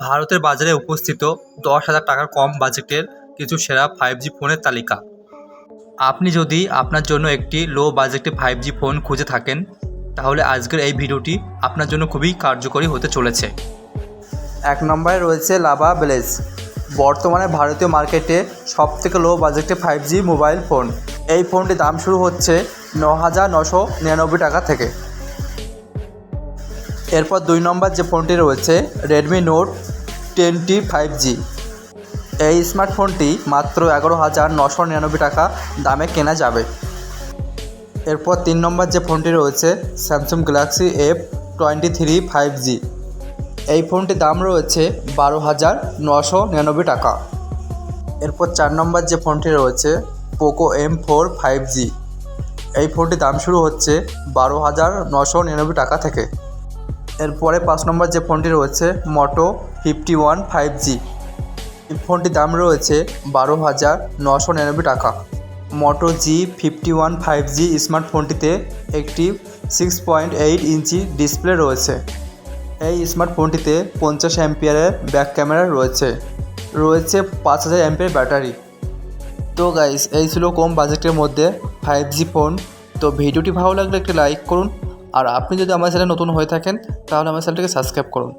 ভারতের বাজারে উপস্থিত দশ হাজার টাকার কম বাজেটের কিছু সেরা ফাইভ জি ফোনের তালিকা। আপনি যদি আপনার জন্য একটি লো বাজেটে ফাইভ জি ফোন খুঁজে থাকেন, তাহলে আজকের এই ভিডিওটি আপনার জন্য খুবই কার্যকরী হতে চলেছে। এক নম্বরে রয়েছে লাভা ব্লেজ, বর্তমানে ভারতীয় মার্কেটে সব থেকে লো বাজেটে ফাইভ জি মোবাইল ফোন এই ফোনটির দাম শুরু হচ্ছে ন হাজার নশো নিরানব্বই টাকা থেকে। এরপর দুই নম্বর যে ফোনটি রয়েছে Redmi note ten T five G. এই স্মার্টফোনটি মাত্র এগারো হাজার নশো নিরানব্বই টাকা দামে কেনা যাবে। এরপর তিন নম্বর যে ফোনটি রয়েছে Samsung Galaxy F twenty three five G. এই ফোনটির দাম রয়েছে বারো হাজার নশো নিরানব্বই টাকা। এরপর চার নম্বর যে ফোনটি রয়েছে Poco M four five G. এই ফোনটির দাম শুরু হচ্ছে বারো হাজার নশো নিরানব্বই টাকা থেকে। এরপরে পাঁচ নম্বর যে ফোনটি রয়েছে Moto fifty one five G এই ফোনটির দাম রয়েছে বারো হাজার নশো নিরানব্বই টাকা। Moto G fifty one five G স্মার্টফোনটিতে একটি six point eight inch display রয়েছে। এই স্মার্টফোনটিতে পঞ্চাশ অ্যাম্পিয়ারের ব্যাক ক্যামেরা রয়েছে। রয়েছে পাঁচ হাজার অ্যাম্পিয়ার ব্যাটারি তো গাইস এই ছিল কম বাজেটের মধ্যে ফাইভ জি ফোন তো ভিডিওটি ভালো লাগলে একটি লাইক করুন আর আপনি যদি আমার চ্যানেল নতুন হয়ে থাকেন তাহলে আমার চ্যানেলটিকে সাবস্ক্রাইব করুন।